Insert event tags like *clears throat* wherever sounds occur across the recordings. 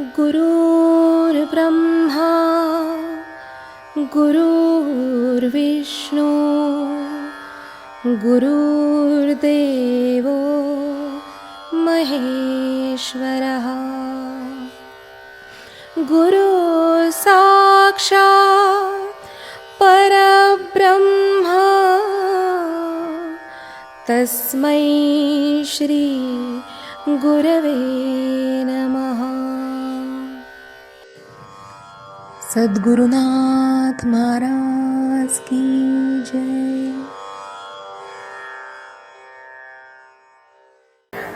गुरुर्ब्रह्मा गुरुर्विष्णू गुरुर्देवो महेश्वरः। गुरु साक्षात् परब्रह्मा तस्मै श्री गुरवे सद्गुरुनाथ महाराज की जय।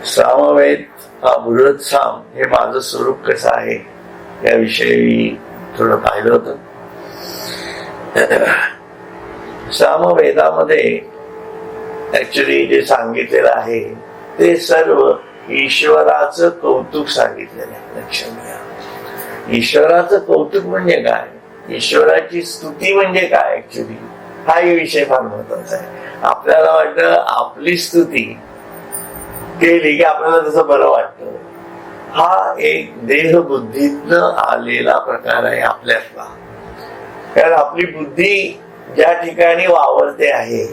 सामवेद हा बृहत साम हे माझं स्वरूप कसं आहे याविषयी थोडं पाहिलं होतं. सामवेदामध्ये ऍक्च्युली जे सांगितलेलं आहे ते सर्व ईश्वराचं कौतुक सांगितलेलं आहे लक्षात घ्या. ईश्वराचं कौतुक म्हणजे काय? ईश्वराची स्तुती म्हणजे काय ऍक्च्युली हाही विषय फार महत्त्वाचा आहे. आपल्याला वाटतं आपली स्तुती केली की आपल्याला तसं बरं वाटतं. हा एक देहबुद्धीतनं आलेला प्रकार आहे आपल्यातला. कारण आपली बुद्धी ज्या ठिकाणी वावरते आहे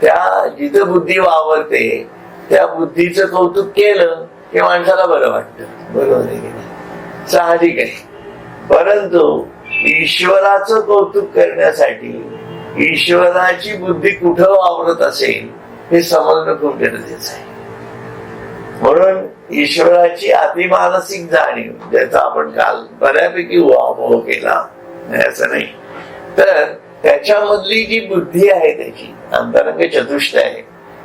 त्या जिथं बुद्धी वावरते त्या बुद्धीचं कौतुक केलं की माणसाला बरं वाटतं. बरोबर आहे की साहजिक आहे परंतु ईश्वराचं कौतुक करण्यासाठी ईश्वराची बुद्धी कुठं वावरत असेल हे समजणं खूप गरजेचं आहे. म्हणून ईश्वराची अतिमानसिक जाणीव ज्याचा आपण काल बऱ्यापैकी उहापोह केला असं नाही. तर त्याच्यामधली जी बुद्धी आहे त्याची अंतरंग चतुष्ट आहे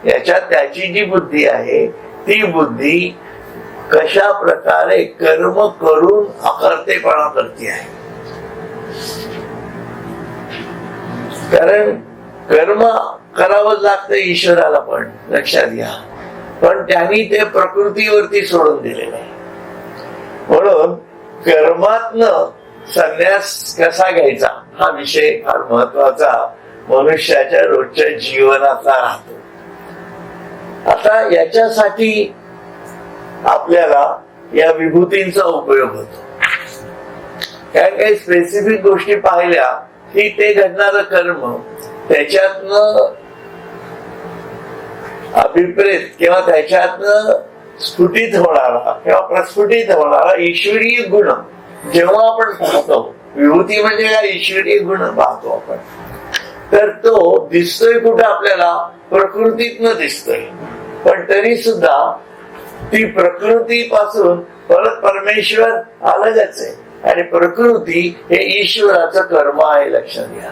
याच्यात त्याची जी बुद्धी आहे ती बुद्धी कशा प्रकारे कर्म करून अकर्तेपणा करते आहे. कारण कर्म करावं लागतं ईश्वराला पण लक्षात घ्या. पण त्यांनी ते प्रकृतीवरती सोडून दिलेलं आहे म्हणून कर्मातन संन्यास कसा घ्यायचा? हा विषय फार महत्त्वाचा मनुष्याच्या रोजच्या जीवनाचा राहतो. आता याच्यासाठी आपल्याला या विभूतींचा उपयोग होतो. या काही स्पेसिफिक गोष्टी पाहिल्या की ते घडणारं कर्म त्याच्यातनं अभिप्रेत किंवा त्याच्यातनं स्फुटित होणारा किंवा प्रस्फुटित होणारा ईश्वरीय गुण जेव्हा आपण पाहतो विभूती म्हणजे काय? ईश्वरीय गुण पाहतो आपण. तर तो दिसतोय कुठं आपल्याला? प्रकृतीतनं दिसतोय. पण तरी सुद्धा ती प्रकृतीपासून परत परमेश्वर अलगच आहे. आणि प्रकृती हे ईश्वराचं कर्म आहे लक्षात घ्या.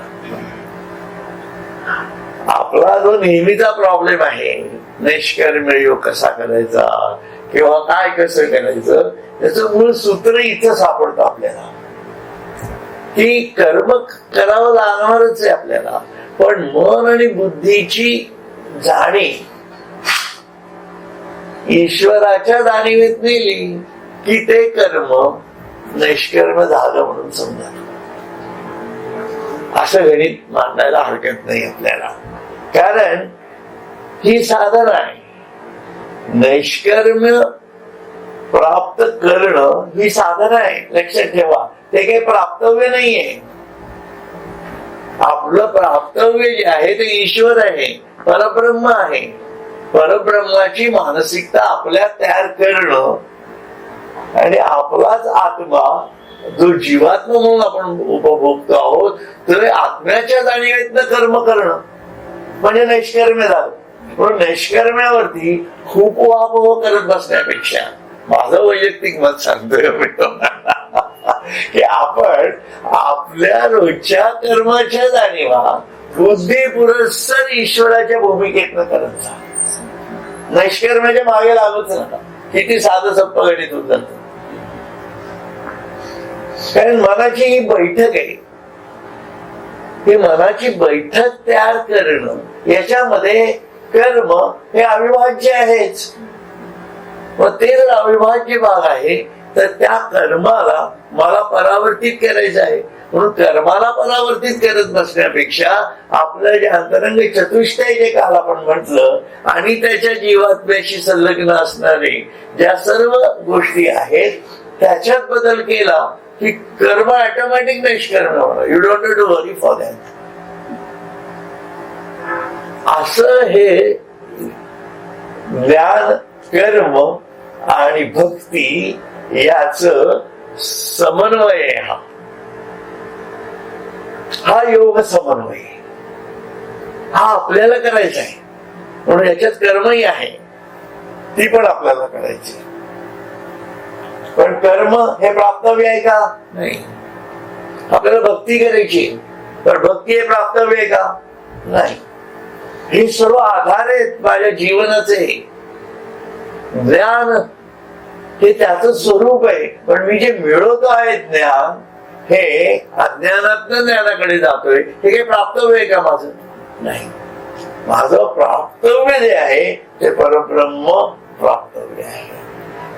आपला जो नेहमीचा प्रॉब्लेम आहे निष्कर्म योग कसा करायचा किंवा काय कसं करायचं त्याचं मूळ सूत्र इथं सापडतं आपल्याला. की कर्म करावं लागणारच आहे आपल्याला. पण मन आणि बुद्धीची जाणीव ईश्वराच्या जाणीवेत नेली की ते कर्म निष्कर्म झालं म्हणून समजा. असं गणित मांडायला हरकत नाही आपल्याला. कारण ही साधन आहे. निष्कर्म प्राप्त करणं ही साधन आहे. लक्षात ठेवा. ते काही प्राप्तव्य नाहीये. आपलं प्राप्तव्य जे आहे ते ईश्वर आहे. परब्रह्म आहे. परब्रह्माची मानसिकता आपल्यात तयार करणं आणि आपलाच आत्मा जो जीवात्मा म्हणून आपण उपभोगतो आहोत तर आत्म्याच्या जाणीवेतनं कर्म करणं. म्हणजे नैष्कर्म्य झालं. म्हणून नैष्कर्म्यावरती खूप वापव करत बसण्यापेक्षा माझं वैयक्तिक मत सांगतोय की आपण आपल्या रोजच्या कर्माच्या जाणीवा बुद्धी पुरस्सर ईश्वराच्या भूमिकेतनं करत जा. नैष्कर्म्याच्या म्हणजे मागे लागत नका. किती साधं सप्प गणित होत कारण मनाची ही बैठक आहे. ही मनाची बैठक तयार करणं याच्यामध्ये कर्म हे अविभाज्य आहेच. मग ते जर अविभाज्य भाग आहे तर त्या कर्माला मला परावर्तित करायचं आहे. म्हणून कर्माला परावर्तित करत नसण्यापेक्षा आपलं जे अंतरंग चतुष्टय जे काल आपण म्हटलं आणि त्याच्या जीवात्म्याशी संलग्न असणारे ज्या सर्व गोष्टी आहेत त्याच्यात बदल केला की कर्म ऑटोमॅटिक निष्कर्म होणार you don't to worry for that असं हे ज्ञान कर्म आणि भक्ती याच समन्वय। हा हा योग समन्वय। हा आपल्याला करायचा आहे. म्हणून याच्यात कर्मही आहे. ती पण आपल्याला करायची पण कर्म हे प्राप्तव्य आहे का? नाही. आपल्याला भक्ती करायची पण भक्ती हे प्राप्तव्य आहे का? नाही. हे सर्व आधार आहेत माझ्या जीवनाचे. ज्ञान हे त्याच स्वरूप आहे. पण मी जे मिळवतो आहे ज्ञान हे अज्ञानात ज्ञानाकडे जातोय. हे काही प्राप्तव्य आहे का माझं? नाही. माझं प्राप्तव्य जे आहे ते परब्रह्म प्राप्तव्य आहे.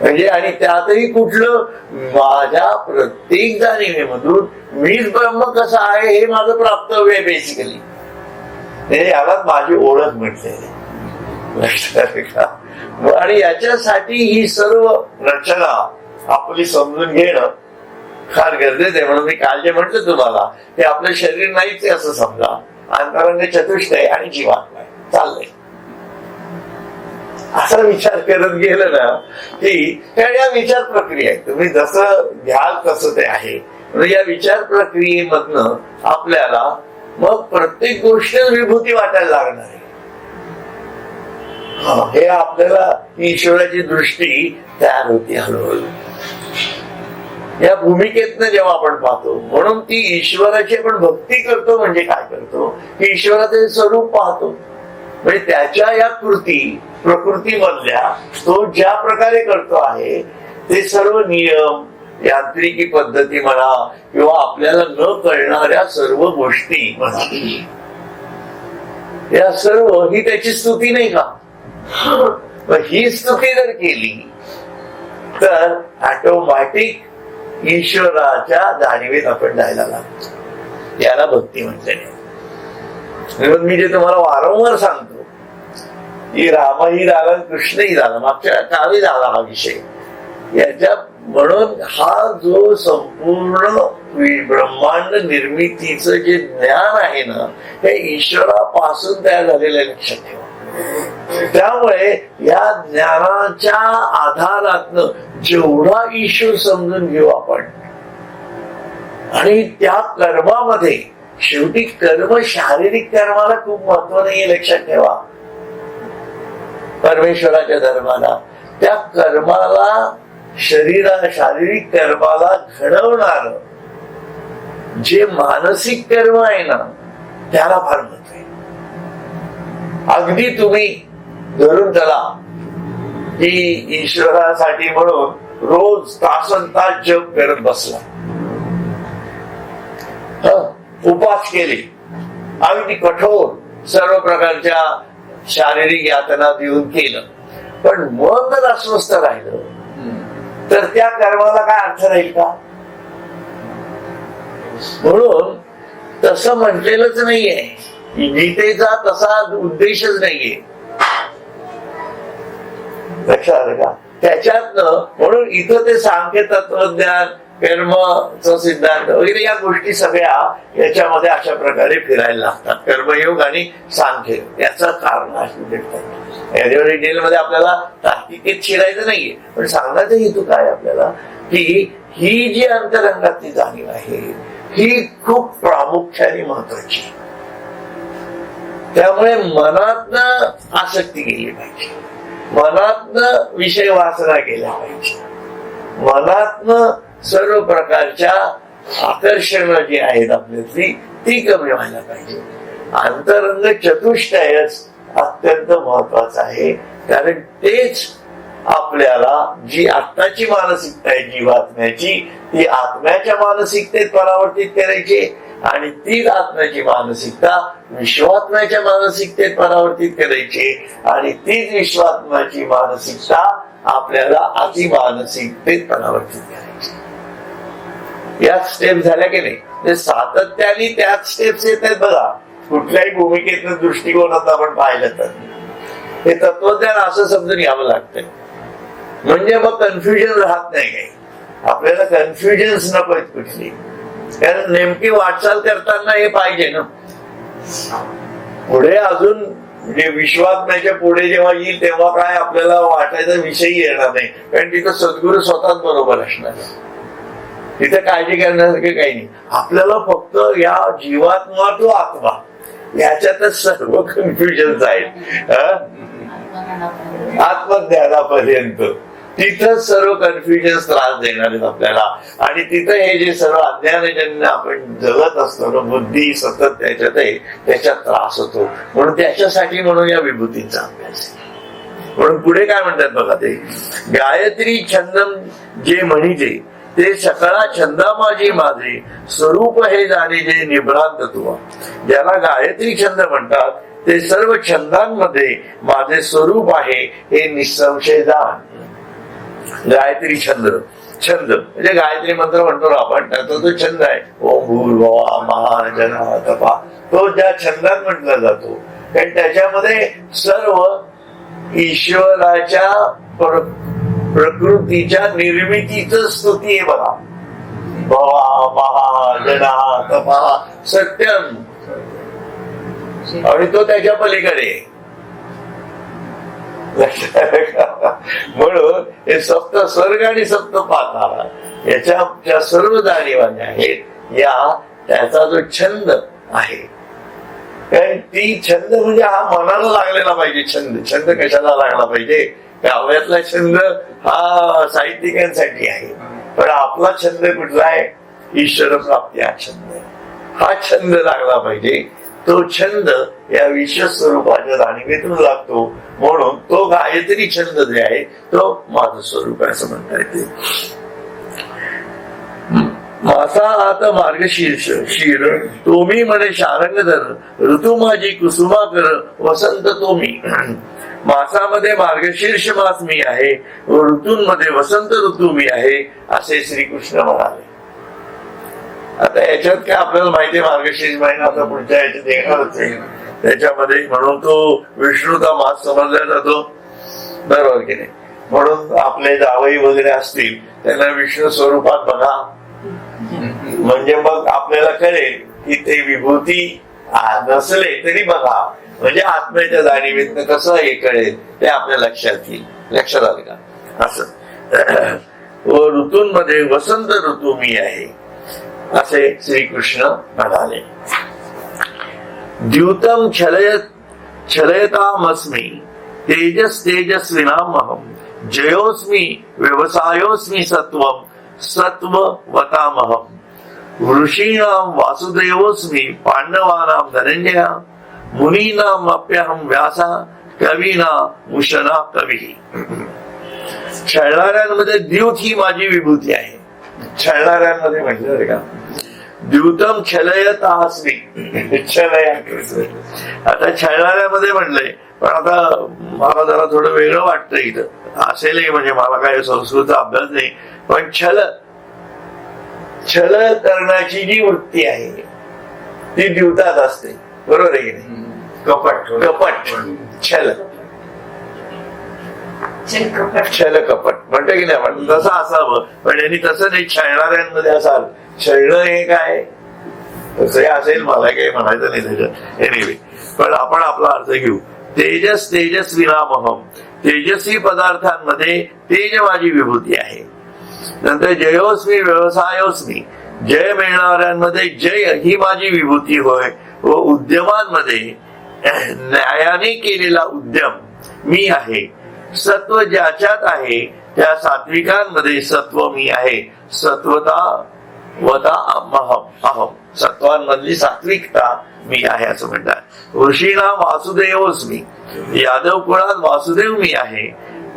म्हणजे आणि त्यातही कुठलं? माझ्या प्रत्येक जाणीवेमधून मीच ब्रह्म कसं आहे हे माझं प्राप्तव्य आहे बेसिकली म्हणजे माझी ओळख म्हटलेली लक्षात *laughs* का? आणि याच्यासाठी ही सर्व रचना आपली समजून घेणं फार गरजेचं आहे. म्हणून मी काल जे म्हटलं तुम्हाला ते आपलं शरीर नाहीच आहे असं समजा. अंतरंग चतुष्ट आहे आणि जीवात्मा आहे. चाललंय. असा विचार करत गेलं ना की या विचार प्रक्रिया आहे तुम्ही जसं घ्याल तसं ते आहे. म्हणजे या विचार प्रक्रियेमधनं आपल्याला मग प्रत्येक गोष्ट विभूती वाटायला लागणार आहे. हे आपल्याला ईश्वराची दृष्टी तयार होती हळूहळू या भूमिकेतनं जेव्हा आपण पाहतो म्हणून ती ईश्वराची आपण भक्ती करतो म्हणजे काय करतो? की स्वरूप पाहतो. म्हणजे त्याच्या या कृती प्रकृतीमधल्या तो ज्या प्रकारे करतो आहे ते सर्व नियम यांत्रिकी पद्धती म्हणा किंवा आपल्याला न कळणाऱ्या सर्व गोष्टी म्हणा. या सर्व ही त्याची स्तुती नाही का? ही स्तुती जर केली तर ऑटोमॅटिक ईश्वराच्या जाणीवेत आपण जायला लागतो. याला भक्ती म्हटलेली म्हणून मी जे तुम्हाला वारंवार सांगतो की रामही झाला कृष्णही झाला मागच्या काळी झाला हा विषय. याच्या म्हणून हा जो संपूर्ण ब्रह्मांड निर्मितीच जे ज्ञान आहे ना हे ईश्वरापासून तयार झालेलं लक्षात ठेवा. त्यामुळे या ज्ञानाच्या आधारातनं जेवढा इश्यू समजून घेऊ आपण आणि त्या कर्मामध्ये शेवटी कर्म शारीरिक कर्माला खूप महत्त्व नाही लक्षात ठेवा. परमेश्वराच्या धर्माला. त्या कर्माला शरीरा शारीरिक कर्माला घडवणार जे मानसिक कर्म आहे ना त्याला फार महत्त्व आहे. अगदी तुम्ही धरून चला की ईश्वरासाठी म्हणून रोज तासन तास जप करत बसला. उपास केले. अगदी कठोर सर्व प्रकारच्या शारीरिक यातना देऊन केलं. पण मन जर अस्वस्थ राहिलं. तर त्या कर्माला काय अर्थ राहील का? म्हणून तसं म्हटलेलंच नाहीये. गीतेचा तसा उद्देशच नाहीये. लक्षात आलं का त्याच्यातनं म्हणून इथं ते सांख्य तत्वज्ञान कर्मचा सिद्धांत वगैरे या गोष्टी सगळ्या याच्यामध्ये अशा प्रकारे फिरायला लागतात. कर्मयोग आणि सांख्य. याचं कारण अशी डिटेलमध्ये आपल्याला तार्किकेत शिरायचं नाहीये. पण सांगण्याचा हेतू काय आपल्याला? की ही जी अंतरंगातली जाणीव आहे ही खूप प्रामुख्याने महत्वाची त्यामुळे मनातनं आसक्ती गेली पाहिजे. मनातन विषय वाचना केल्या पाहिजे. मनातन सर्व प्रकारच्या आकर्षण जी आहेत आपल्यातली ती कमी व्हायला पाहिजे. अंतरंग चतुष्टयच अत्यंत महत्वाचं आहे. कारण तेच आपल्याला जी आत्ताची मानसिकता आहे जीवात्म्याची ती आत्म्याच्या मानसिकतेत परावर्तित करायची आणि तीच आत्म्याची मानसिकता विश्वात्म्याच्या मानसिकतेत परावर्तित करायची आणि तीच विश्वात्म्याची मानसिकता आपल्याला अतिमानसिकतेत परावर्तित करायची. या स्टेप झाल्या की नाही? म्हणजे सातत्याने त्याच स्टेप्स येत आहेत बघा. कुठल्याही भूमिकेतनं दृष्टिकोनात आपण पाहिलं तर. हे तत्वज्ञान असं समजून घ्यावं लागतंय. म्हणजे मग कन्फ्युजन राहत नाही काही. आपल्याला कन्फ्युजन्स नको कुठली. कारण नेमकी वाटचाल करताना हे पाहिजे ना. पुढे अजून म्हणजे विश्वात्म्याच्या पुढे जेव्हा येईल तेव्हा काय आपल्याला वाटायचा विषय येणार नाही. कारण तिथं सद्गुरू स्वतःच बरोबर असणार. तिथे काळजी करण्यासारखे काही नाही. आपल्याला फक्त या जीवात्मा तो आत्मा. याच्यातच सर्व कन्फ्युजन आहेत. हं? आत्मज्ञानापर्यंत. तिथं सर्व कन्फ्युजन त्रास देणार आहेत आपल्याला. आणि तिथं हे जे सर्व अज्ञानजन्य आपण जगत असतो ना बुद्धी सतत त्याच्यात आहे त्याच्यात त्रास होतो. म्हणून त्याच्यासाठी म्हणून या विभूतींचा अभ्यास म्हणून पुढे काय म्हणतात बघा ते? गायत्री छंदम जे म्हणिजे ते सकळा छंदा माझी माझे स्वरूप हे जाणे जे निभ्रांत तुवा. ज्याला गायत्री छंद म्हणतात ते सर्व छंदांमध्ये माझे स्वरूप आहे हे निसंशय जाण गायत्री छंद. छंद. म्हणजे गायत्री मंत्र म्हणतो ना आपण त्याचा तो छंद आहे. ओम भूर्भवा महाजना तपा. तो ज्या छंदात म्हटला जातो. कारण त्याच्यामध्ये सर्व ईश्वराच्या प्रकृतीच्या निर्मितीच स्तुती आहे बघा. भवा महाजना तपा. सत्यम. आणि तो त्याच्या पलीकडे *laughs* म्हणून हे सप्त स्वर्ग आणि सप्त पाताळ याच्या ज्या सर्व जाणीवा आहेत. या त्याचा जो छंद आहे. कारण ती छंद म्हणजे हा मनाला लागलेला पाहिजे छंद. छंद कशाला लागला पाहिजे? काव्यातला छंद हा साहित्यिकांसाठी आहे. पण आपला छंद कुठला आहे? ईश्वर प्राप्ती हा छंद हा छंद लागला पाहिजे. तो छंद या विशेष स्वरूपाच्या जाणीवेतून लागतो. म्हणून तो गायत्री छंद जे आहे तो माझं स्वरूप आहे असं म्हणता येते. मासा आता मार्गशीर्ष शिर तोमी म्हणे शारंगधर ऋतू माझी कुसुमाकर वसंत तोमी *clears throat* मासामध्ये मार्गशीर्ष मास मी आहे व ऋतूंमध्ये वसंत ऋतू मी आहे असे श्रीकृष्ण म्हणाले. आता याच्यात काय आपल्याला माहिती मार्गशीर्ष महिना आता पुढच्या याच्यात येणारच आहे त्याच्यामध्ये म्हणून तो विष्णूचा मास समजला जातो. बरोबर की नाही? म्हणून आपले जावई वगैरे असतील त्यांना विष्णू स्वरूपात बघा. म्हणजे मग आपल्याला कळेल की ते विभूती नसले तरी बघा. म्हणजे आत्म्याच्या जाणीवेतनं कसं हे कळेल ते आपल्या लक्षात येईल. लक्षात आलं का? असं. *clears throat* व ऋतूंमध्ये वसंत ऋतू मी आहे. असे श्रीकृष्ण म्हणाले द्यूतम छलय छलयतामस्मी तेजस तेजस्विनामहम जयोस्मी व्यवसायोस्मी सत्वम सत्ववतामहम ऋषीणाम वासुदेवोस्मी पांडवानां धनंजय मुनीनाम अप्यहम व्यासा, कवीना मुशना कवी। छळणाऱ्यांमध्ये द्यूत ही माझी विभूती आहे। छळणाऱ्यांमध्ये म्हटलं का? द्यूतम छलयत अस्मी छलया आता छळणाऱ्यामध्ये म्हणलंय पण आता मला जरा थोडं वेगळं वाटतं इथं. असेलही म्हणजे मला काय संस्कृतचा अभ्यास नाही पण छल छल करण्याची जी वृत्ती आहे ती द्यूतात असते. बरोबर आहे की नाही? कपट. कपट. छल. छल कपट. म्हणतो की नाही? पण तसं असावं. पण यांनी तसं नाही छळणाऱ्यांमध्ये असाल छळणं हे काय? असेल मला काही म्हणायचं नाही त्याच्यात. एनिवे पण आपण आपला अर्थ घेऊ. तेजस तेजस विनामहम तेजस्वी पदार्थांमध्ये तेज माझी विभूती आहे. नंतर जयोस्मी व्यवसायोस्मी जय मिळणाऱ्यांमध्ये जय ही माझी विभूती होय. व उद्यमांमध्ये न्यायाने केलेला उद्यम मी आहे. सत्व ज्याच्यात आहे त्या सात्विकांमध्ये सत्व मी आहे. सत्वता अहम सत्वांमधली सात्विकता मी आहे असं म्हणतात. ऋषीला वासुदेवच मी यादव कुळात वासुदेव मी आहे.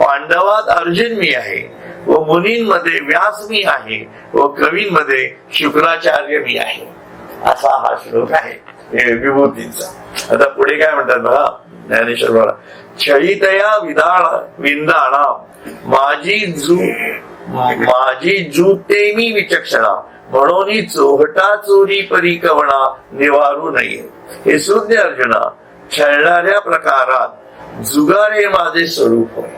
पांडवात अर्जुन मी आहे. व मुनींमध्ये व्यास मी आहे. व कवींमध्ये शुक्राचार्य मी आहे. असा हा श्लोक आहे विभूतींचा. आता पुढे काय म्हणतात बघा? ज्ञानेश्वर बघा छळीतया विदाळ विंदाणा माझी जू माझी जूते मी विचक्षणा म्हणून ही चोहटा चोरी परिकवणा निवारू नये. हे शून्य अर्जुना छळणाऱ्या प्रकारात जुगार हे माझे स्वरूप होय.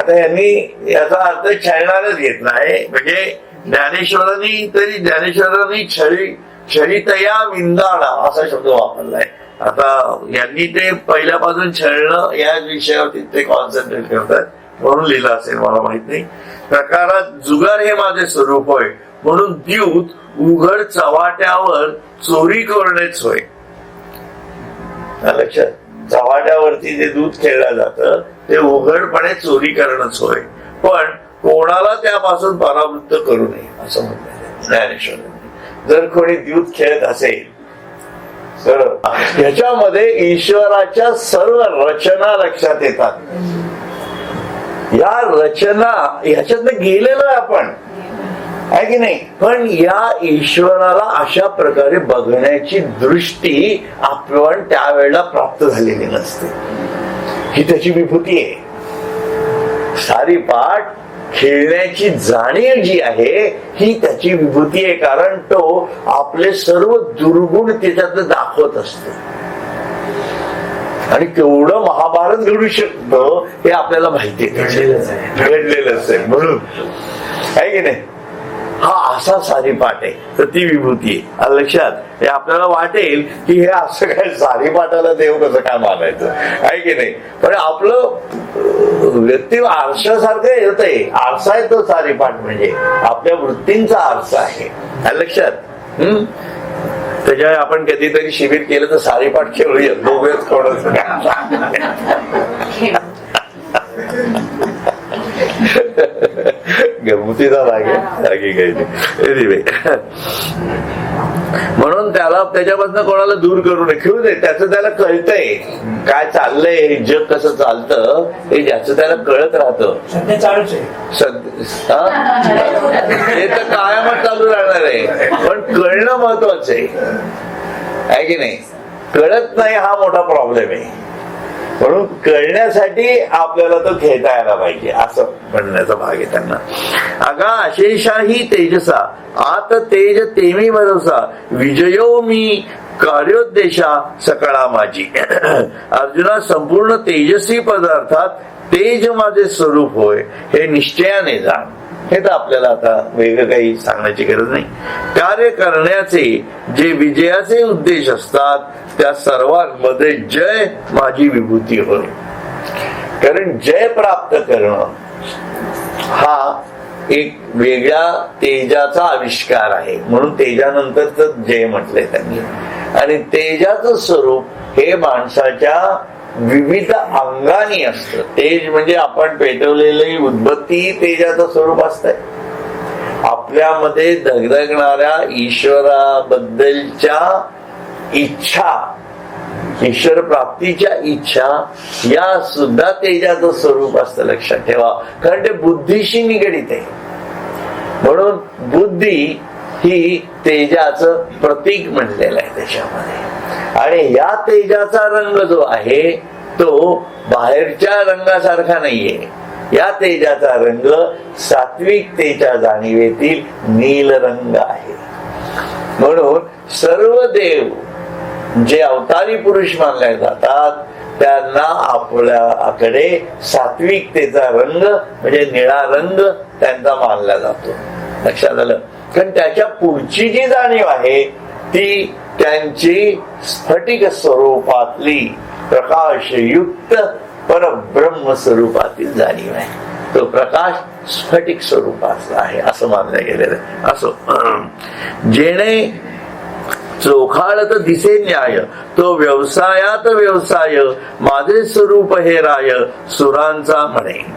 आता यांनी याचा अर्थ छळणारच घेतला आहे म्हणजे ज्ञानेश्वरांनी तरी ज्ञानेश्वरांनी छळी छळीतया विंदाडा असा शब्द वापरलाय. आता यांनी ते पहिल्यापासून छळणं या विषयावरती ते कॉन्सन्ट्रेट करतात. म्हणून लिहिलं असेल मला माहीत नाही. प्रकारात जुगार हे माझे स्वरूप होय म्हणून द्यूत उघड चव्हाट्यावर चोरी करणेच होय. लक्षात. चव्हाट्यावरती जे दूध खेळलं जातं ते उघडपणे चोरी करणच होय. पण कोणाला त्यापासून परावृत्त करू नये असं म्हणलं ज्ञानेश्वर जर कोणी द्यूत खेळत असेल तर ह्याच्यामध्ये ईश्वराच्या सर्व रचना लक्षात येतात. या रचना ह्याच्यातनं गेलेलो आहे आपण. आहे की नाही? पण या ईश्वराला अशा प्रकारे बघण्याची दृष्टी आपण त्यावेळेला प्राप्त झालेली नसते. ही त्याची विभूती आहे. सारी पाठ खेळण्याची जाणीव जी आहे ही त्याची विभूती आहे. कारण तो आपले सर्व दुर्गुण त्याच्यात दाखवत असतो. आणि केवढं महाभारत घडू शकतं हे आपल्याला माहिती आहे. घडलेलंच आहे. म्हणून आहे की नाही? हा असा सारी पाठ आहे. तर ती विभूती आहे. लक्षात हे आपल्याला वाटेल की हे असं काय सारी पाठाला देव कसं काय मानायचं? आहे की नाही? पण आपलं व्यक्ती आरशासारखं येत आहे आरसा आहे तो सारी पाठ म्हणजे. आपल्या वृत्तींचा आरसा आहे. लक्षात हम्म त्याच्यामुळे आपण कधीतरी शिबिर केलं तर सारी पाठ खेळूया दोघेच कोणच? *laughs* गमतीचा भाग आहे बाकी काही नाही. म्हणून त्याला त्याच्यापासून कोणाला दूर करू नये. खेळू दे. त्याचं त्याला कळतंय. काय चाललंय हे जग कसं चालतं हे ज्याचं त्याला कळत राहतं. हा? ते तर कायमच चालू राहणार आहे. पण कळणं महत्वाचं आहे. आहे की नाही? कळत नाही हा मोठा प्रॉब्लेम आहे. म्हणून कळण्यासाठी आपल्याला तो खेळता यायला पाहिजे असं म्हणण्याचा भाग आहे त्यांना. अगा अशेषाही तेजसा आत तेज तेमी भरोसा विजयो मी कार्योद्देशा सकळा माझी. *clears throat* अर्जुना संपूर्ण तेजस्वी पदार्थात तेज माझे स्वरूप होय हे निश्चयाने जाण. हे तर आपल्याला आता वेगळं काही सांगण्याची गरज नाही. कार्य करण्याचे जे विजयाचे उद्देश असतात त्या सर्वांमध्ये जय माझी विभूती होय. कारण जय प्राप्त करणं हा एक वेगळ्या तेजाचा आविष्कार आहे. म्हणून तेजानंतरच जय म्हटले त्यांनी. आणि तेजाचं स्वरूप हे माणसाच्या विविध अंगानी असत. तेज म्हणजे आपण पेटवलेली उद्बत्ती तेजाचं स्वरूप असतंय. आपल्यामध्ये धगधगणाऱ्या ईश्वराबद्दलच्या इच्छा ईश्वर प्राप्तीच्या इच्छा या सुद्धा तेजाचं स्वरूप असतं लक्षात ठेवा. कारण ते बुद्धीशी निगडित आहे. म्हणून बुद्धी ही तेजाचं प्रतीक म्हणलेलं आहे त्याच्यामध्ये. आणि या तेजाचा रंग जो आहे तो बाहेरच्या रंगासारखा नाहीये. या तेजाचा रंग सात्विकतेच्या जाणीवेतील नील रंग आहे. म्हणून सर्व देव जे अवतारी पुरुष मानले जातात त्यांना आपल्याकडे सात्विकतेचा रंग म्हणजे निळा रंग त्यांचा मानला जातो. लक्षात आलं? कारण त्याच्या पुढची जी जाणीव आहे ती त्यांची स्फटिक स्वरूपातली प्रकाशयुक्त परब्रह्म स्वरूपातील जाणीव आहे. तो प्रकाश स्फटिक स्वरूपाचा आहे असं मानलं गेलेलं असो जेणे चोखाळत दिसे न्याय तो व्यवसायात व्यवसाय माझे स्वरूप हे राय सुरांचा म्हणे.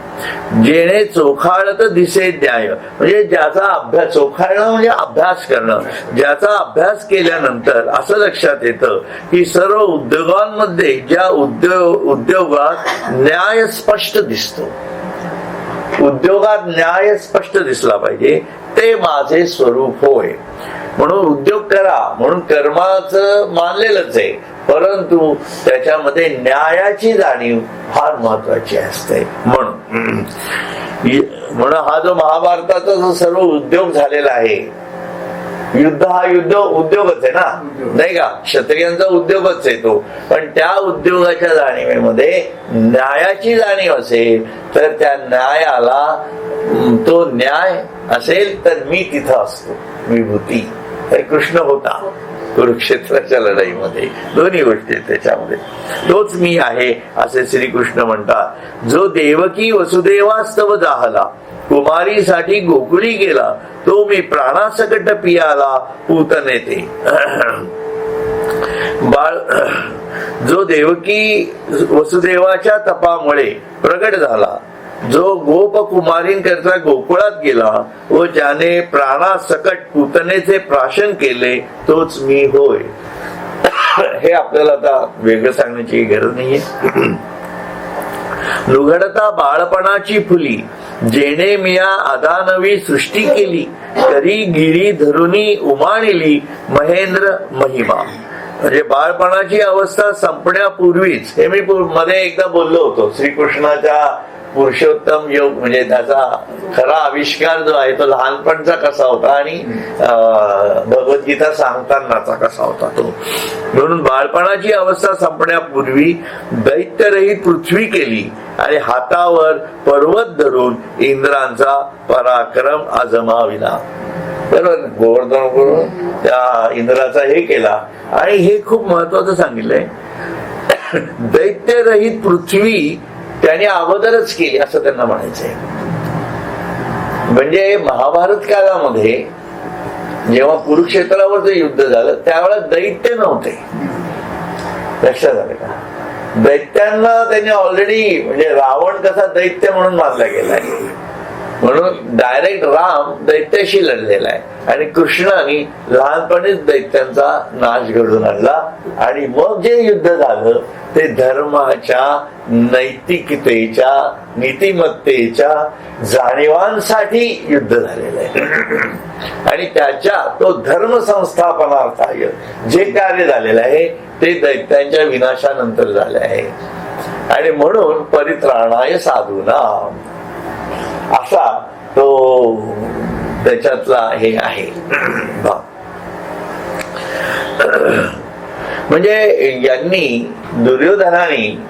जेणे चोखाळत दिसे न्याय म्हणजे ज्याचा अभ्यास चोखाळणं म्हणजे अभ्यास करणं ज्याचा अभ्यास केल्यानंतर असं लक्षात येतं की सर्व उद्योगांमध्ये ज्या उद्योग उद्योगात न्याय स्पष्ट दिसतो. उद्योगात न्याय स्पष्ट दिसला पाहिजे ते माझे स्वरूप होय. म्हणून उद्योग करा म्हणून कर्माचं मानलेलंच आहे. परंतु त्याच्यामध्ये न्यायाची जाणीव फार महत्वाची असते. म्हणून म्हणून हा जो महाभारताचा जो सर्व उद्योग झालेला आहे युद्ध हा युद्ध उद्योगच आहे ना? नाही का? क्षत्रियांचा उद्योगच आहे तो. पण त्या उद्योगाच्या जाणीवेमध्ये न्यायाची जाणीव असेल तर त्या न्यायाला तो न्याय असेल तर मी तिथं असतो. विभूती. कृष्ण होता. कुरुक्षेत्राच्या लढाईमध्ये. दोन्ही गोष्टी त्याच्यामध्ये. तोच मी आहे असे श्रीकृष्ण म्हणतात. जो देवकी वसुदेवास्तव जाहला कुमारीसाठी गोकुळी गेला तो मी प्राणासकट पियाला पूतने ते. *clears throat* बाळ जो देवकी वसुदेवाच्या तपामुळे प्रगट झाला जो गोप कुमारींकरता गोकुळात गेला व ज्याने प्राणासकट पुतनेचे प्राशन केले तोच मी होय. हे आपल्याला आता वेगळं सांगण्याची गरज नाहीये. लुघडता बाळपणाची फुली जेणे मिया अदानवी सृष्टी केली करी गिरी धरुनी उमाणिली महेंद्र महिमा. म्हणजे बाळपणाची अवस्था संपण्यापूर्वीच हे मी मध्ये एकदा बोललो होतो श्रीकृष्णाच्या पुरुषोत्तम योग म्हणजे त्याचा खरा आविष्कार जो आहे तो लहानपणचा कसा होता आणि भगवद्गीता सांगतानाचा कसा होता तो. म्हणून बाळपणाची अवस्था संपण्यापूर्वी दैत्यरहित पृथ्वी केली आणि हातावर पर्वत धरून इंद्रांचा पराक्रम आजमाविला. बरोबर? गोवर्धन करून त्या इंद्राचा हे केला. आणि हे खूप महत्वाचं सांगितलंय. *coughs* दैत्यरहित पृथ्वी त्याने अगोदरच केली असं त्यांना म्हणायचंय. म्हणजे महाभारत काळामध्ये जेव्हा कुरुक्षेत्रावरचं युद्ध झालं त्यावेळेला दैत्य नव्हते. लक्षात आलं का? दैत्यांना त्यांनी ऑलरेडी म्हणजे रावण कसा दैत्य म्हणून मानला गेला. म्हणून डायरेक्ट राम दैत्याशी लढलेला आहे. आणि कृष्णाने लहानपणीच दैत्यांचा नाश घडून आणला. आणि मग जे युद्ध झालं ते धर्माच्या नैतिकतेच्या नीतिमत्तेच्या जाणीवांसाठी युद्ध झालेलं आहे. आणि त्याच्या तो धर्म संस्थापनार्थाय जे कार्य झालेलं आहे ते दैत्यांच्या विनाशानंतर झाले आहे. आणि म्हणून परित्राणाय साधूना असा तो त्याच्यातला हे आहे. म्हणजे यांनी दुर्योधनाने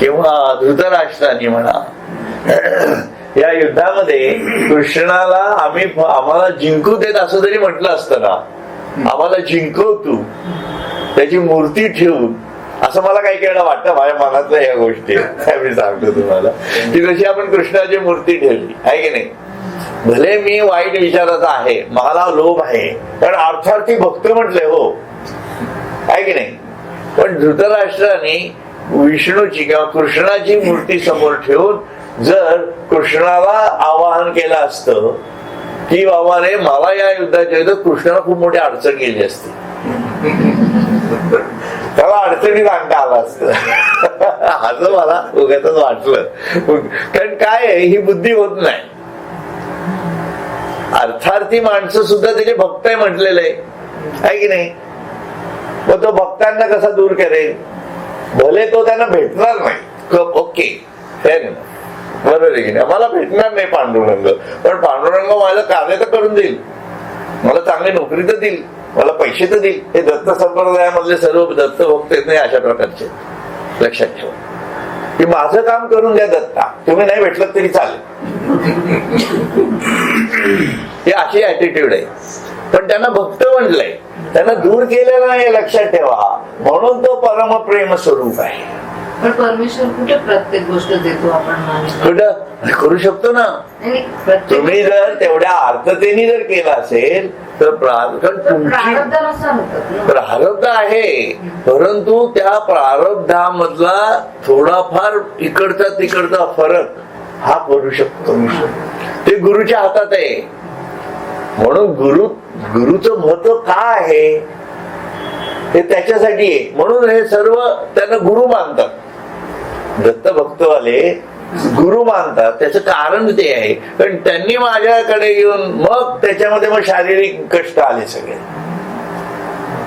किंवा धृतराष्ट्राने म्हणा या युद्धामध्ये कृष्णाला आम्ही आम्हाला जिंकू देत असं जरी म्हटलं असतं ना. आम्हाला जिंकव तू. त्याची मूर्ती ठेवून. असं मला काही केलं वाटतं माझ्या मनातल्या या गोष्टी काय मी सांगतो तुम्हाला. की जशी आपण कृष्णाची मूर्ती ठेवली आहे की नाही? भले मी वाईट विचाराचा आहे मला लोभ आहे कारण अर्थार्थी भक्त म्हटले हो. आहे की नाही? पण धृतराष्ट्राने विष्णूची किंवा कृष्णाची मूर्ती समोर ठेवून जर कृष्णाला आवाहन केलं असतं की बाबा रे मला या युद्धाच्या युद्धात कृष्णाला खूप मोठी अडचण गेली असती. त्याला अडचणीत आणता आला असतं असं मला उगाच वाटलं. कारण काय आहे ही बुद्धी होत नाही. अर्थार्थी माणसं सुद्धा त्याचे भक्त आहे म्हटलेलं आहे. की नाही? मग तो भक्तांना कसा दूर करेल? भले तो त्यांना भेटणार नाही. ओके. बरोबर आहे की नाही? मला भेटणार नाही पांडुरंग. पण पांडुरंग माझं कार्य तर करून देईल. मला चांगली नोकरी तर देईल. मला पैसे तर देईल हे दत्त संप्रदायामधले सर्व दत्त भक्त येत नाही अशा प्रकारचे. लक्षात ठेवा. की माझं काम करून द्या दत्ता. तुम्ही नाही भेटलं तरी चालेल. हे अशी ऍटिट्यूड आहे. पण त्यांना भक्त म्हणलंय. त्यांना दूर केलेलं नाही लक्षात ठेवा. म्हणून तो परमप्रेम स्वरूप आहे. पण परमेश्वर कुठे प्रत्येक गोष्ट देतो आपण कुठं? करू शकतो ना. तुम्ही जर तेवढ्या अर्थतेने जर केलं असेल तर प्रारब्ध आहे परंतु त्या प्रारब्धामधला थोडाफार इकडचा तिकडचा फरक हा करू शकतो. ते गुरुच्या हातात आहे. म्हणून गुरु गुरुचं महत्त्व का आहे हे त्याच्यासाठी आहे. म्हणून हे सर्व त्यांना गुरु मानतात. दत्त भक्तवाले गुरु मानतात त्याचं कारण ते आहे. कारण त्यांनी माझ्याकडे येऊन मग त्याच्यामध्ये मग शारीरिक कष्ट आले सगळे.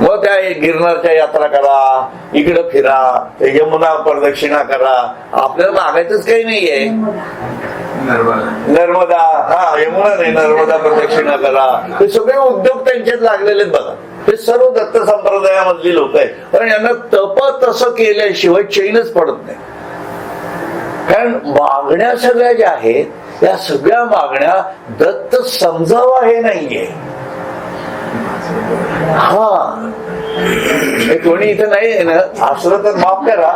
मग त्या गिरणारच्या यात्रा करा इकडं फिरा यमुना प्रदक्षिणा करा. आपल्याला मागायचंच काही नाहीये. नर्मदा हा यमुना नाही नर्मदा प्रदक्षिणा करा. हे सगळे उद्योग त्यांच्यात लागलेले आहेत बघा. हे सर्व दत्त संप्रदायामधली लोक आहेत. पण यांना तप तसं केल्याशिवाय चैनच पडत नाही. कारण मागण्या सगळ्या ज्या आहेत त्या सगळ्या मागण्या दत्त समजावा हे नाहीये. हा. हे कोणी इथं नाही ना असलं तर माफ करा.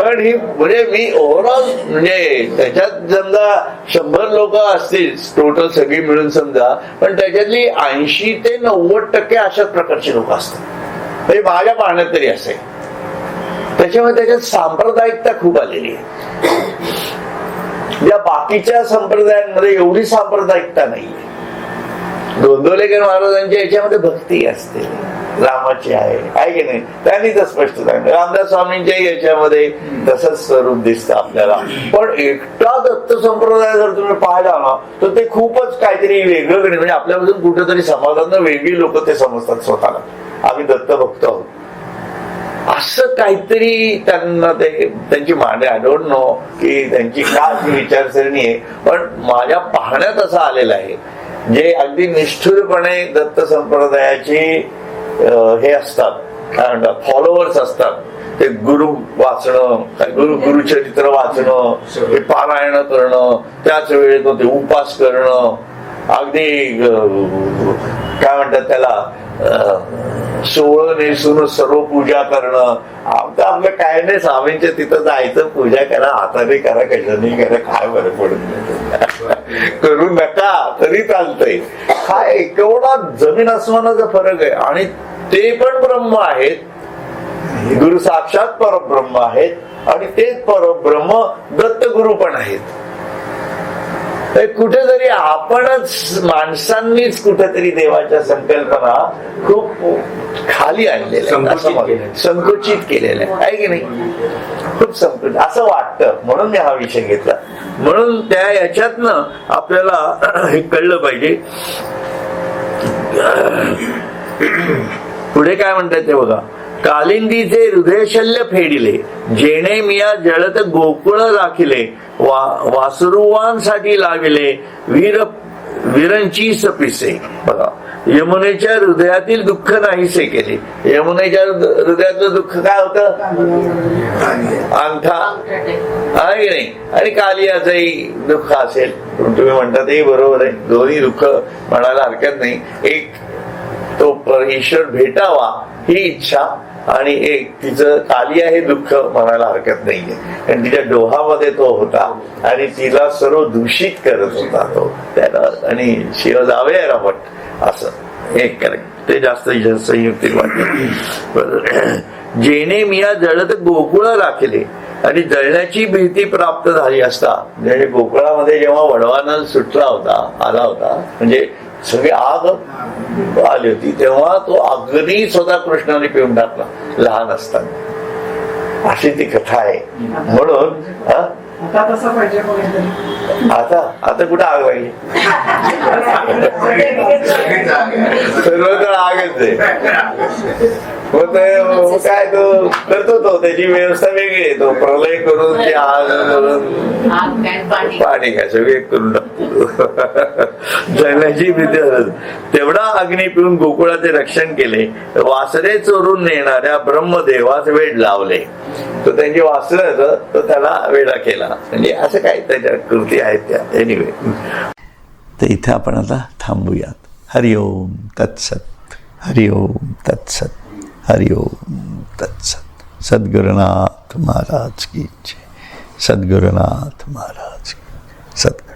पण ही म्हणजे मी ओव्हरऑल म्हणजे त्याच्यात समजा शंभर लोक असतील टोटल सगळी मिळून समजा पण त्याच्यातली ऐंशी ते नव्वद टक्के अशाच प्रकारचे लोक असतात. म्हणजे माझ्या पाहण्यात तरी असेल. त्याच्यामुळे त्याच्यात सांप्रदायिकता खूप आलेली आहे. या बाकीच्या संप्रदायांमध्ये एवढी सांप्रदायिकता नाहीये गोंदवलेकर महाराजांच्या याच्यामध्ये भक्ती असते. रामाची आहे. आहे की नाही? त्यांनी तर स्पष्ट सांगितलं. रामदास स्वामींच्या याच्यामध्ये तसंच स्वरूप दिसतं आपल्याला. पण एकटा दत्त संप्रदाय जर तुम्ही पाहिला ना तर ते खूपच काहीतरी वेगळं गणित म्हणजे आपल्यापासून कुठेतरी समाजात वेगळी लोक ते समजतात स्वतःला. आम्ही दत्त भक्त आहोत. असं काहीतरी त्यांना ते त्यांची मांडे आय नो की त्यांची का विचारसरणी आहे. पण माझ्या पाहण्यात असं आलेलं आहे. जे अगदी निष्ठुरपणे दत्त संप्रदायाची हे असतात काय म्हणतात फॉलोअर्स असतात. ते गुरु वाचणं गुरु गुरुचरित्र वाचणं ते पारायण करणं त्याच वेळेत ते उपास करणं. अगदी काय म्हणतात त्याला सोहळं नेसून सर्व पूजा करणं. आमचं आपलं काय नाही स्वामींच्या तिथं जायचं पूजा करा हाताने करा कशाने करा काय बरं पडत करू नका तरी चालतंय. काय केवढा जमीन आसमानाचा फरक आहे. आणि ते पण ब्रह्म आहेत. गुरु साक्षात परब्रह्म आहेत. आणि तेच परब्रह्म दत्त गुरु पण आहेत. तर कुठेतरी आपणच माणसांनीच कुठेतरी देवाच्या संकल्पना खूप खाली आणलेल्या संकुचित केलेल्या आहे आहे की नाही? खूप संकुचित. असं वाटतं. म्हणून मी हा विषय घेतला. म्हणून त्या याच्यातनं आपल्याला *clears throat* हे कळलं पाहिजे. *clears throat* पुढे काय म्हणतात ते बघा. कालिंदीचे हृदयशल्य फेडिले जेणे मिया जळत गोकुळ राखिले वा वासरुवांसाठी लाविले वीर वीरांची सपिसे. बघा यमुनेच्या हृदयातील दुःख नाहीसे केले. यमुनेच्या हृदयातलं दुःख काय होतं? अंगठा. आहे नाही? आणि कालियाचंही दुःख असेल. तुम्ही म्हणता तेही बरोबर आहे. दोन्ही दुःख म्हणायला हरकत नाही. एक तो ईश्वर भेटावा ही इच्छा आणि एक तिचं काली आहे दुःख म्हणायला हरकत नाहीये. कारण तिच्या डोहामध्ये तो होता आणि तिला सर्व दूषित करत होता तो. त्याला आणि शिव जावे रमट. असं. एक करेक्ट ते जास्त संयुक्ती वाटत *clears throat* जेणे मिया जळत गोकुळ राखले आणि जळण्याची भीती प्राप्त झाली असता. म्हणजे गोकुळामध्ये जेव्हा वडवानल सुटला होता आला होता म्हणजे सगळी आग आली होती. तेव्हा तो अग्नी स्वतः कृष्णाने पिऊन टाकला लहान असताना. अशी ती कथा आहे. म्हणून हा? आता. आता आता कुठं आग पाहिजे सर्व तर आगच आहे. मग ते मग काय तो करतो तो त्याची व्यवस्था वेगळी आहे तो प्रलय करून ती आग करून. काय पाणी? काय सगळे करून टाकतो. *laughs* जळण्याची भीती. तेवढा अग्नी पिऊन गोकुळाचे रक्षण केले. वासरे चोरून नेणाऱ्या ब्रह्मदेवास वेड लावले. तो त्यांची वासरं तो त्याला वेडा केला. म्हणजे असं काही त्याच्या कृती आहेत त्या. एनिवे तर इथे आपण आता थांबूयात. हरिओम तत्सत. हरिओम तत्सत. हरिओम तत्सत सद्गुरुनाथ महाराज की जय। सद्गुरुनाथ महाराज की सद्गुरु